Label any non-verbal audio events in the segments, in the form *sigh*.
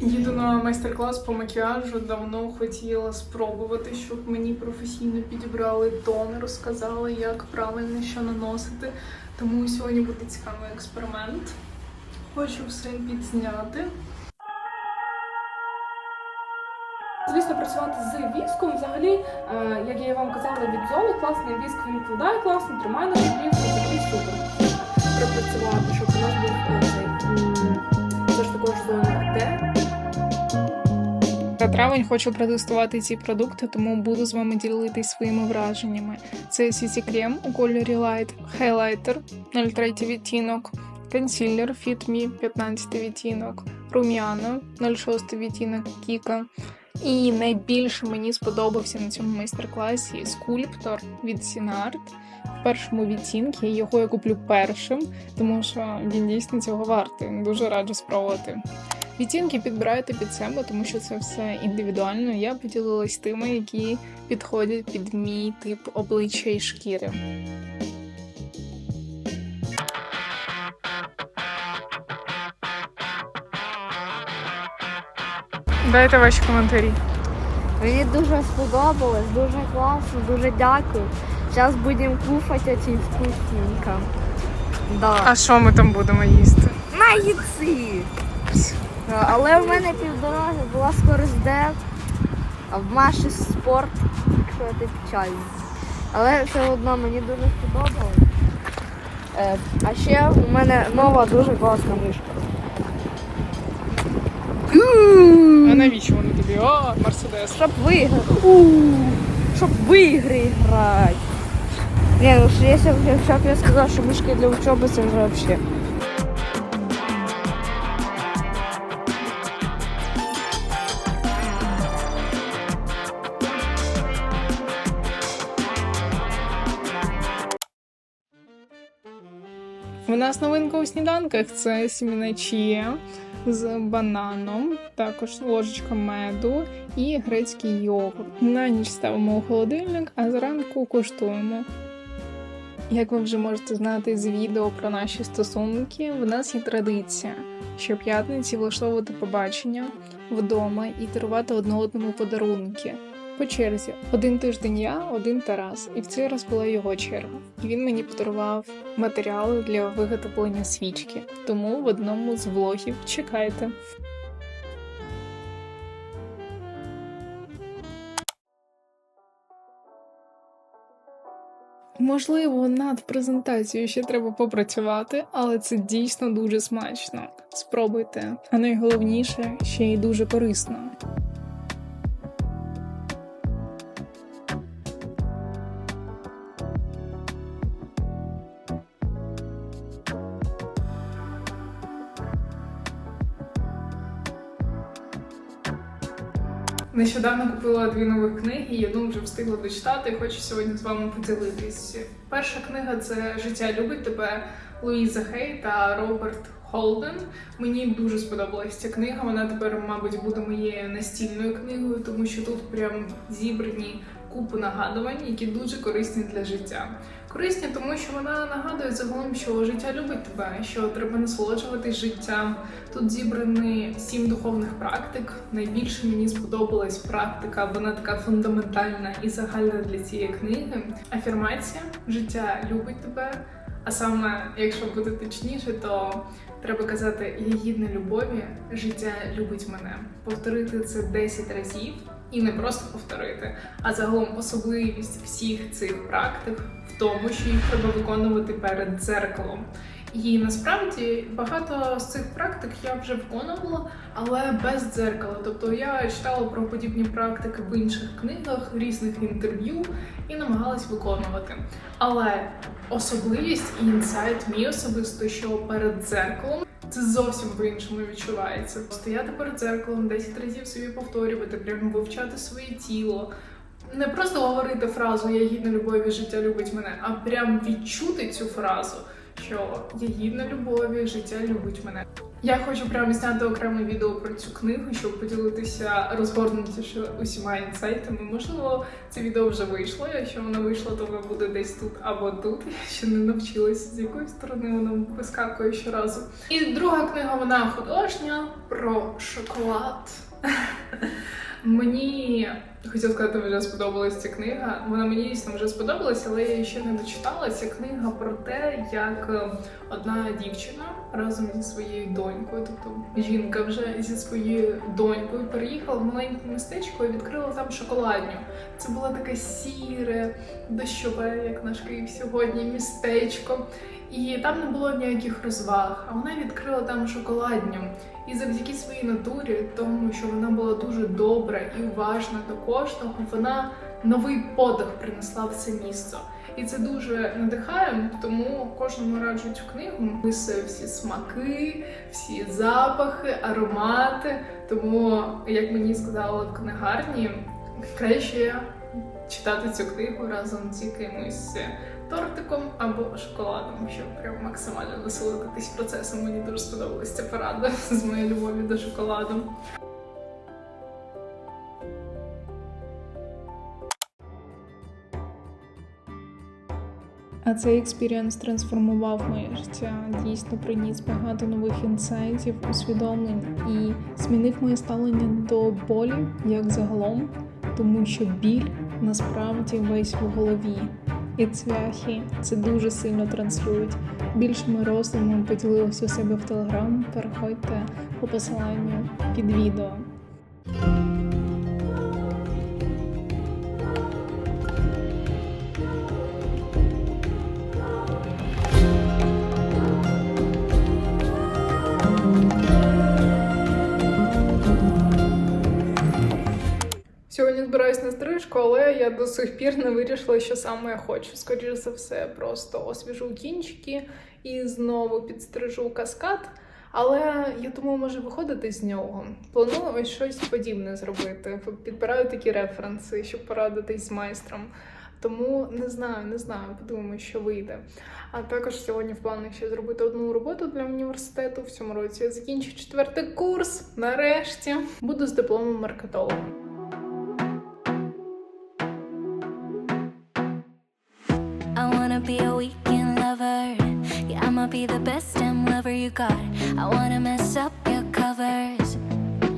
Їду на майстер-клас по макіяжу. Давно хотіла спробувати, щоб мені професійно підібрали тон, розказали, як правильно що наносити. Тому сьогодні буде цікавий експеримент. Хочу все підзняти. Звісно, працювати з віском взагалі, е, як я вам казала, від золи класний віск він вкладає класно, тримає на шкрівку, взагалі супер. Пропрацювати, щоб у нас був е, цей м, це ж також зона Д. На травень хочу протестувати ці продукти, тому буду з вами ділитись своїми враженнями. Це CC крем у кольорі Light, хайлайтер 03 відтінок, консилер Fit Me 15 відтінок, рум'яна 06 відтінок Кіка. І найбільше мені сподобався на цьому майстер-класі скульптор від Сінарт в першому відтінку. Його я куплю першим, тому що він дійсно цього вартий. Дуже раджу спробувати. Відтінки підбирайте під себе, тому що це все індивідуально. Я поділилась тими, які підходять під мій тип обличчя і шкіри. Дайте ваші коментарі. Мені дуже сподобалось, дуже класно, дуже дякую. Зараз будемо кушати ці вкусненько. Да. А що ми там будемо їсти? Наїці! Але в мене півдороги була скорость а в Маші спорт, якщо ти печально. Але все одно мені дуже сподобалось. Е, а ще у мене нова дуже класна мишка. Навіщо вони тобі? О, Мерседес. Щоб виграти. Щоб в ігри грати. Ні, ну що якщо б я сказав, що мишки для учоби, це вже взагалі. У нас новинка у сніданках це сіміна чія з бананом, також ложечка меду і грецький йогурт. На ніч ставимо у холодильник, а зранку куштуємо. Як ви вже можете знати з відео про наші стосунки, в нас є традиція щоп'ятниці влаштовувати побачення вдома і дарувати одне одному подарунки. По черзі один тиждень я, один Тарас, і в цей раз була його черга. Він мені подарував матеріали для виготовлення свічки. Тому в одному з влогів чекайте. Можливо, над презентацією ще треба попрацювати, але це дійсно дуже смачно. Спробуйте. А найголовніше ще й дуже корисно. Нещодавно купила дві нових книги, і одну вже встигла дочитати. Хочу сьогодні з вами поділитись. Перша книга це Життя любить тебе Луїза Хей та Роберт Холден. Мені дуже сподобалась ця книга. Вона тепер, мабуть, буде моєю настільною книгою, тому що тут прям зібрані купи нагадувань, які дуже корисні для життя. Корисні, тому що вона нагадує загалом, що життя любить тебе, що треба насолоджуватись життям. Тут зібрані сім духовних практик. Найбільше мені сподобалась практика, вона така фундаментальна і загальна для цієї книги. Афірмація життя любить тебе. А саме, якщо бути точніше, то треба казати я гідна любові, життя любить мене. Повторити це 10 разів і не просто повторити, а загалом особливість всіх цих практик в тому, що їх треба виконувати перед дзеркалом. І насправді багато з цих практик я вже виконувала, але без дзеркала. Тобто я читала про подібні практики в інших книгах, різних інтерв'ю і намагалась виконувати. Але особливість і інсайт мій особисто, що перед дзеркалом це зовсім по-іншому відчувається. Стояти перед дзеркалом 10 разів собі повторювати, прямо вивчати своє тіло. Не просто говорити фразу Я гідна любові, життя любить мене, а прям відчути цю фразу, що я гідна любові, життя любить мене. Я хочу прямо зняти окреме відео про цю книгу, щоб поділитися розгорнутіше усіма інсайтами. Можливо, це відео вже вийшло. Якщо воно вийшло, то воно буде десь тут або тут. Я ще не навчилася, з якої сторони воно вискакує щоразу. І друга книга вона художня про шоколад. *laughs* Мені хотіла сказати, вже сподобалась ця книга. Вона мені дійсно вже сподобалась, але я її ще не дочитала. Ця книга про те, як е, одна дівчина разом зі своєю донькою, тобто жінка вже зі своєю донькою, переїхала в маленьке містечко і відкрила там шоколадню. Це було таке сіре, дощове, як наш Київ сьогодні, містечко. І там не було ніяких розваг, а вона відкрила там шоколадню. І завдяки своїй натурі, тому що вона була дуже добра і уважна до кожного, вона новий подих принесла в це місце. І це дуже надихає, тому кожному раджу цю книгу. Висує всі смаки, всі запахи, аромати. Тому, як мені сказали в книгарні, краще читати цю книгу разом з якимось тортиком або шоколадом, щоб прям максимально насолодитись процесом. Мені дуже сподобалася ця порада *laughs* з моєю любов'ю до шоколаду. А цей експірієнс трансформував моє життя, дійсно приніс багато нових інсайтів, усвідомлень і змінив моє ставлення до болі як загалом, тому що біль насправді весь в голові. І цвяхи це дуже сильно транслюють. Більшими роздумами поділилася у себе в телеграм. Переходьте по посиланню під відео. Збираюсь стрижку, але я до сих пір не вирішила, що саме я хочу. Скоріше за все, просто освіжу кінчики і знову підстрижу каскад. Але я думаю, може виходити з нього. Планую ось щось подібне зробити. Підбираю такі референси, щоб порадитись з майстром. Тому не знаю, не знаю, подумаю, що вийде. А також сьогодні в планах ще зробити одну роботу для університету. В цьому році я закінчу четвертий курс. Нарешті буду з дипломом маркетолога. Be the best damn lover you got. I wanna mess up your covers.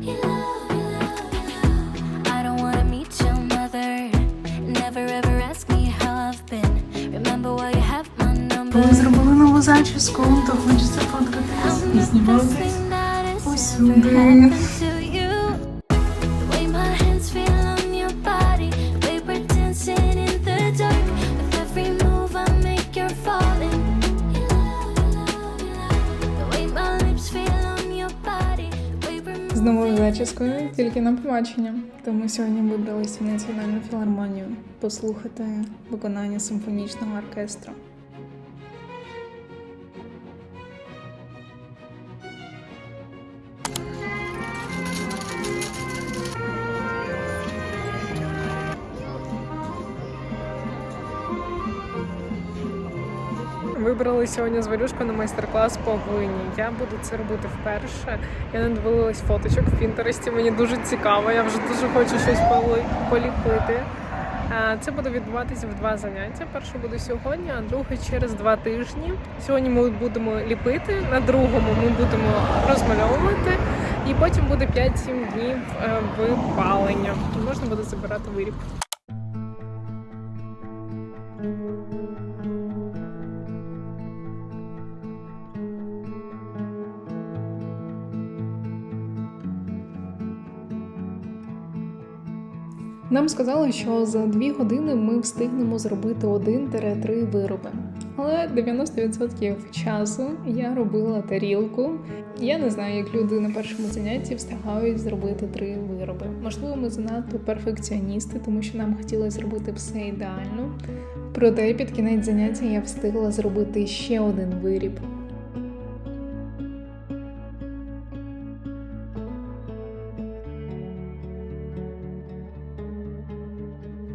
You love, you love, you love. I don't wanna meet your mother. Never ever ask me how I've been. Remember why you have my number. Ми зробили нову зачіску, то хочеться фоткатись і зніматись. thing З новою зачіскою тільки на побачення. Тому сьогодні вибралися в національну філармонію послухати виконання симфонічного оркестру. Вибрали сьогодні з Валюшкою на майстер-клас по глині. Я буду це робити вперше. Я не дивилась фоточок в Пінтересті. Мені дуже цікаво. Я вже дуже хочу щось поліпити. Це буде відбуватися в два заняття. Перше буде сьогодні, а друге через два тижні. Сьогодні ми будемо ліпити, на другому ми будемо розмальовувати, і потім буде 5-7 днів е, випалення. Можна буде забирати виріб. Нам сказали, що за дві години ми встигнемо зробити один-три вироби. Але 90% часу я робила тарілку. Я не знаю, як люди на першому занятті встигають зробити три вироби. Можливо, ми занадто перфекціоністи, тому що нам хотілося зробити все ідеально. Проте під кінець заняття я встигла зробити ще один виріб.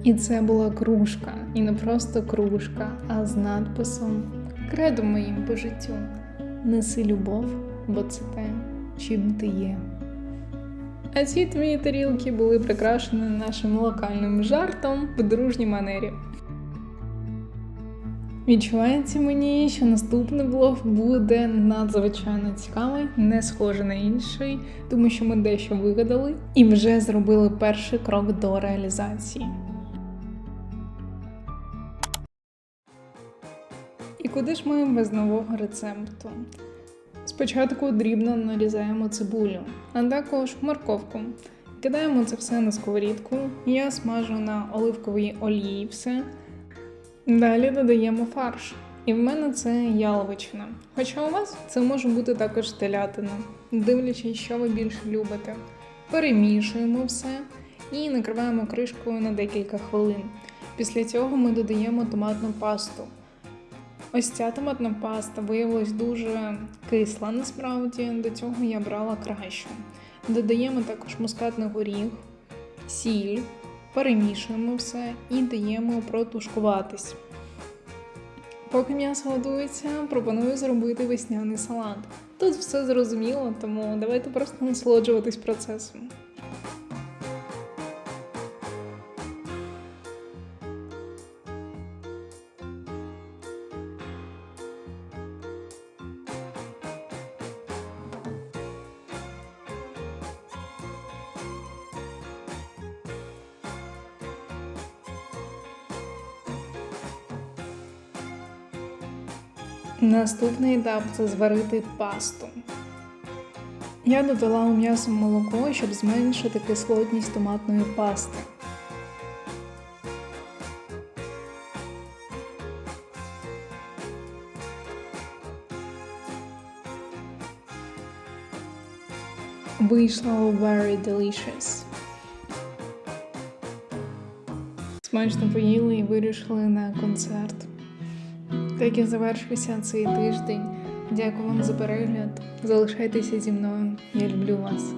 І це була кружка, і не просто кружка, а з надписом Кредо моїм по життю. Неси любов, бо це те, чим ти є. А ці твої тарілки були прикрашені нашим локальним жартом в дружній манері. Відчувається мені, що наступний влог буде надзвичайно цікавий, не схожий на інший, тому що ми дещо вигадали і вже зробили перший крок до реалізації. І куди ж ми без нового рецепту? Спочатку дрібно нарізаємо цибулю, а також морковку. Кидаємо це все на сковорідку. Я смажу на оливковій олії все. Далі додаємо фарш. І в мене це яловичина. Хоча у вас це може бути також телятина, дивлячись, що ви більше любите. Перемішуємо все і накриваємо кришкою на декілька хвилин. Після цього ми додаємо томатну пасту. Ось ця томатна паста виявилась дуже кисла насправді. До цього я брала кращу. Додаємо також мускатний горіх, сіль, перемішуємо все і даємо протушкуватись. Поки м'ясо готується, пропоную зробити весняний салат. Тут все зрозуміло, тому давайте просто насолоджуватись процесом. Наступний етап це зварити пасту. Я додала у м'ясо молоко, щоб зменшити кислотність томатної пасти. Вийшло very delicious. Смачно поїли і вирішили на концерт. Так і завершився цей тиждень. Дякую вам за перегляд. Залишайтеся зі мною. Я люблю вас.